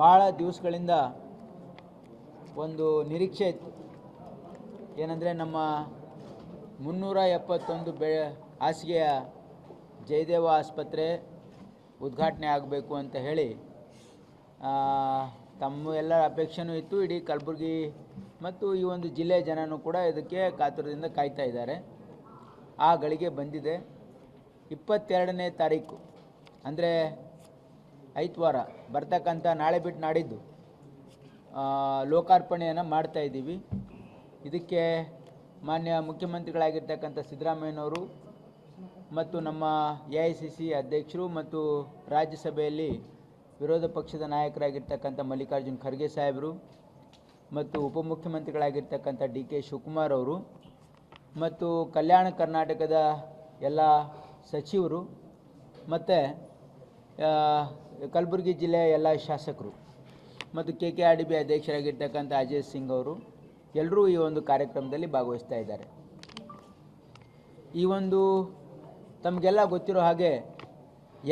ಭಾಳ ದಿವಸಗಳಿಂದ ಒಂದು ನಿರೀಕ್ಷೆ ಇತ್ತು. ಏನಂದರೆ ನಮ್ಮ ಮುನ್ನೂರ ಎಪ್ಪತ್ತೊಂದು ಬೆ, ಹಾಸಿಗೆಯ ಜಯದೇವ ಆಸ್ಪತ್ರೆ ಉದ್ಘಾಟನೆ ಆಗಬೇಕು ಅಂತ ಹೇಳಿ ತಮ್ಮ ಎಲ್ಲ ಅಪೇಕ್ಷೆನೂ ಇತ್ತು. ಇಡೀ ಕಲಬುರಗಿ ಮತ್ತು ಈ ಒಂದು ಜಿಲ್ಲೆಯ ಜನನೂ ಕೂಡ ಇದಕ್ಕೆ ಕಾತುರದಿಂದ ಕಾಯ್ತಾ ಇದ್ದಾರೆ. ಆ ಗಳಿಗೆ ಬಂದಿದೆ. ಇಪ್ಪತ್ತೆರಡನೇ ತಾರೀಕು. ಅಂದರೆ ಐತವಾರ ಬರ್ತಕ್ಕಂಥ ನಾಳೆ ಬಿಟ್ಟು ನಾಡಿದ್ದು ಲೋಕಾರ್ಪಣೆಯನ್ನು ಮಾಡ್ತಾ ಇದ್ದೀವಿ. ಇದಕ್ಕೆ ಮಾನ್ಯ ಮುಖ್ಯಮಂತ್ರಿಗಳಾಗಿರ್ತಕ್ಕಂಥ ಸಿದ್ದರಾಮಯ್ಯನವರು ಮತ್ತು ನಮ್ಮ ಎ ಐ ಸಿ ಸಿ ಅಧ್ಯಕ್ಷರು ಮತ್ತು ರಾಜ್ಯಸಭೆಯಲ್ಲಿ ವಿರೋಧ ಪಕ್ಷದ ನಾಯಕರಾಗಿರ್ತಕ್ಕಂಥ ಮಲ್ಲಿಕಾರ್ಜುನ್ ಖರ್ಗೆ ಸಾಹೇಬರು ಮತ್ತು ಉಪಮುಖ್ಯಮಂತ್ರಿಗಳಾಗಿರ್ತಕ್ಕಂಥ ಡಿ ಕೆ ಶಿವಕುಮಾರ್ ಅವರು ಮತ್ತು ಕಲ್ಯಾಣ ಕರ್ನಾಟಕದ ಎಲ್ಲ ಸಚಿವರು ಮತ್ತು ಕಲಬುರಗಿ ಜಿಲ್ಲೆಯ ಎಲ್ಲ ಶಾಸಕರು ಮತ್ತು K K R D B ಅಧ್ಯಕ್ಷರಾಗಿರ್ತಕ್ಕಂಥ Ajay Singh ಅವರು ಎಲ್ಲರೂ ಈ ಒಂದು ಕಾರ್ಯಕ್ರಮದಲ್ಲಿ ಭಾಗವಹಿಸ್ತಾ ಇದ್ದಾರೆ. ಈ ಒಂದು ತಮಗೆಲ್ಲ ಗೊತ್ತಿರೋ ಹಾಗೆ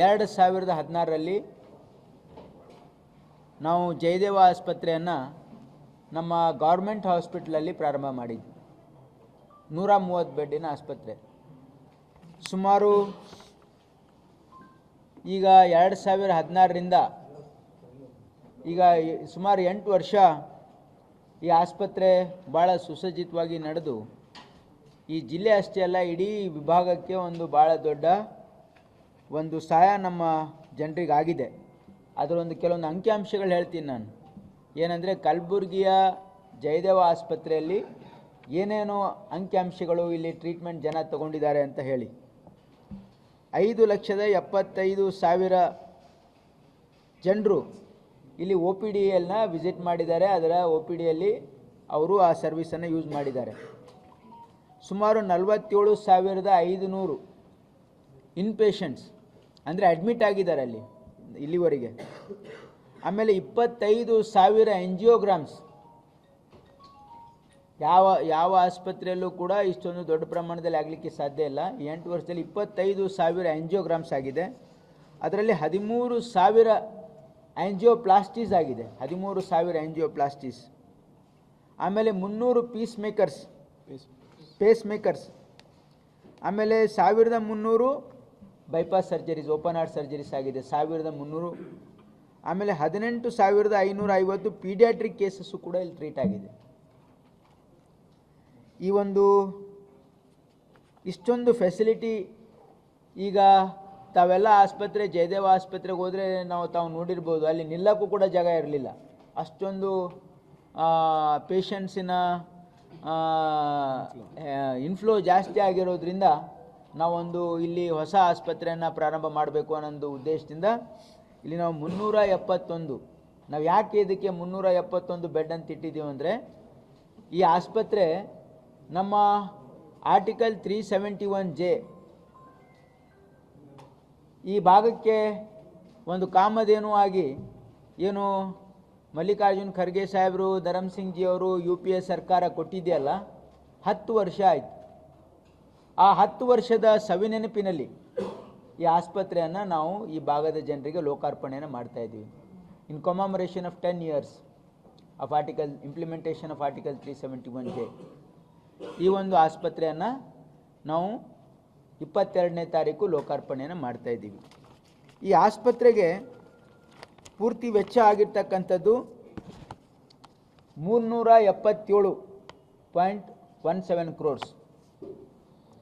ಎರಡು ಸಾವಿರದ ಹದಿನಾರರಲ್ಲಿ ನಾವು ಜಯದೇವ ಆಸ್ಪತ್ರೆಯನ್ನು ನಮ್ಮ ಗೌರ್ಮೆಂಟ್ ಹಾಸ್ಪಿಟ್ಲಲ್ಲಿ ಪ್ರಾರಂಭ ಮಾಡಿದ್ವಿ. ನೂರ ಮೂವತ್ತು ಬೆಡ್ಡಿನ ಆಸ್ಪತ್ರೆ. ಸುಮಾರು ಈಗ ಎರಡು ಸಾವಿರ ಹದಿನಾರರಿಂದ ಈಗ ಸುಮಾರು ಎಂಟು ವರ್ಷ ಈ ಆಸ್ಪತ್ರೆ ಭಾಳ ಸುಸಜ್ಜಿತವಾಗಿ ನಡೆದು, ಈ ಜಿಲ್ಲೆ ಅಷ್ಟೇ ಅಲ್ಲ, ಇಡೀ ವಿಭಾಗಕ್ಕೆ ಒಂದು ಭಾಳ ದೊಡ್ಡ ಒಂದು ಸಹಾಯ ನಮ್ಮ ಜನರಿಗೆ ಆಗಿದೆ ಅದರ ಒಂದು ಕೆಲವೊಂದು ಅಂಕಿಅಂಶಗಳು ಹೇಳ್ತೀನಿ ನಾನು. ಏನಂದರೆ ಕಲಬುರಗಿಯ ಜಯದೇವ ಆಸ್ಪತ್ರೆಯಲ್ಲಿ ಏನೇನು ಅಂಕಿಅಂಶಗಳು ಇಲ್ಲಿ ಟ್ರೀಟ್ಮೆಂಟ್ ಜನ ತಗೊಂಡಿದ್ದಾರೆ ಅಂತ ಹೇಳಿ. ಐದು ಲಕ್ಷದ ಎಪ್ಪತ್ತೈದು ಸಾವಿರ ಜನರು ಇಲ್ಲಿ ಒ ಪಿ ಡಿ ಎಲ್ನ ವಿಸಿಟ್ ಮಾಡಿದ್ದಾರೆ. ಅದರ ಒ ಪಿ ಡಿಯಲ್ಲಿ ಅವರು ಆ ಸರ್ವಿಸನ್ನು ಯೂಸ್ ಮಾಡಿದ್ದಾರೆ. ಸುಮಾರು ನಲವತ್ತೇಳು ಸಾವಿರದ ಐದುನೂರು ಇನ್ಪೇಷಂಟ್ಸ್ ಅಂದರೆ ಅಡ್ಮಿಟ್ ಆಗಿದ್ದಾರೆ ಅಲ್ಲಿ ಇಲ್ಲಿವರೆಗೆ. ಆಮೇಲೆ ಇಪ್ಪತ್ತೈದು ಸಾವಿರ ಎನ್ ಜಿ ಎಂಜಿಯೋಗ್ರಾಮ್ಸ್ ಯಾವ ಯಾವ ಆಸ್ಪತ್ರೆಯಲ್ಲೂ ಕೂಡ ಇಷ್ಟೊಂದು ದೊಡ್ಡ ಪ್ರಮಾಣದಲ್ಲಿ ಆಗಲಿಕ್ಕೆ ಸಾಧ್ಯ ಇಲ್ಲ. ಎಂಟು ವರ್ಷದಲ್ಲಿ ಇಪ್ಪತ್ತೈದು ಸಾವಿರ ಆ್ಯಂಜಿಯೋಗ್ರಾಮ್ಸ್ ಆಗಿದೆ. ಅದರಲ್ಲಿ ಹದಿಮೂರು ಸಾವಿರ ಆ್ಯಂಜಿಯೋಪ್ಲಾಸ್ಟೀಸ್ ಆಗಿದೆ. ಹದಿಮೂರು ಸಾವಿರ ಆ್ಯಂಜಿಯೋಪ್ಲಾಸ್ಟೀಸ್ ಆಮೇಲೆ ಮುನ್ನೂರು ಪೀಸ್ ಮೇಕರ್ಸ್ ಪೇಸ್ ಮೇಕರ್ಸ್ ಆಮೇಲೆ ಸಾವಿರದ ಮುನ್ನೂರು bypass surgeries, open heart surgeries ಆಗಿದೆ. ಸಾವಿರದ ಮುನ್ನೂರು. ಆಮೇಲೆ ಹದಿನೆಂಟು ಸಾವಿರದ ಐನೂರ ಐವತ್ತು ಪೀಡಿಯಾಟ್ರಿಕ್ ಕೇಸಸ್ಸು ಕೂಡ ಇಲ್ಲಿ ಟ್ರೀಟ್ ಆಗಿದೆ. ಈ ಒಂದು ಇಷ್ಟೊಂದು ಫೆಸಿಲಿಟಿ ಈಗ ತಾವೆಲ್ಲ ಆಸ್ಪತ್ರೆ, ಜಯದೇವ ಆಸ್ಪತ್ರೆಗೆ ಹೋದರೆ ನಾವು ತಾವು ನೋಡಿರ್ಬೋದು. ಅಲ್ಲಿ ನಿಲ್ಲಕ್ಕೂ ಕೂಡ ಜಾಗ ಇರಲಿಲ್ಲ. ಅಷ್ಟೊಂದು ಪೇಷಂಟ್ಸಿನ ಇನ್ಫ್ಲೋ ಜಾಸ್ತಿ ಆಗಿರೋದ್ರಿಂದ ನಾವೊಂದು ಇಲ್ಲಿ ಹೊಸ ಆಸ್ಪತ್ರೆಯನ್ನು ಪ್ರಾರಂಭ ಮಾಡಬೇಕು ಅನ್ನೋ ಉದ್ದೇಶದಿಂದ ಇಲ್ಲಿ ನಾವು ಮುನ್ನೂರ ಎಪ್ಪತ್ತೊಂದು. ನಾವು ಯಾಕೆ ಇದಕ್ಕೆ ಮುನ್ನೂರ ಎಪ್ಪತ್ತೊಂದು ಬೆಡ್ ಅಂತ ಇಟ್ಟಿದ್ದೀವಿ ಅಂದರೆ ಈ ಆಸ್ಪತ್ರೆ ನಮ್ಮ article three seventy one J ಈ ಭಾಗಕ್ಕೆ ಒಂದು ಕಾಮಧೇನು ಆಗಿ ಏನು ಮಲ್ಲಿಕಾರ್ಜುನ್ ಖರ್ಗೆ ಸಾಹೇಬರು ಧರಮ್ ಸಿಂಗ್ ಜಿ ಅವರು ಯು ಪಿ ಎ ಸರ್ಕಾರ ಕೊಟ್ಟಿದೆಯಲ್ಲ, ಹತ್ತು ವರ್ಷ ಆಯಿತು. ಆ ಹತ್ತು ವರ್ಷದ ಸವಿನೆನಪಿನಲ್ಲಿ ಈ ಆಸ್ಪತ್ರೆಯನ್ನು ನಾವು ಈ ಭಾಗದ ಜನರಿಗೆ ಲೋಕಾರ್ಪಣೆಯನ್ನು ಮಾಡ್ತಾ ಇದ್ದೀವಿ. In commemoration of ten years of article implementation of article three seventy one J ಈ ಒಂದು ಆಸ್ಪತ್ರೆಯನ್ನು ನಾವು ಇಪ್ಪತ್ತೆರಡನೇ ತಾರೀಕು ಲೋಕಾರ್ಪಣೆಯನ್ನು ಮಾಡ್ತಾ ಇದ್ದೀವಿ. ಈ ಆಸ್ಪತ್ರೆಗೆ ಪೂರ್ತಿ ವೆಚ್ಚ ಆಗಿರ್ತಕ್ಕಂಥದ್ದು ಮೂರ್ನೂರ ಎಪ್ಪತ್ತೇಳು ಪಾಯಿಂಟ್ ಒನ್ ಸೆವೆನ್ ಕ್ರೋರ್ಸ್.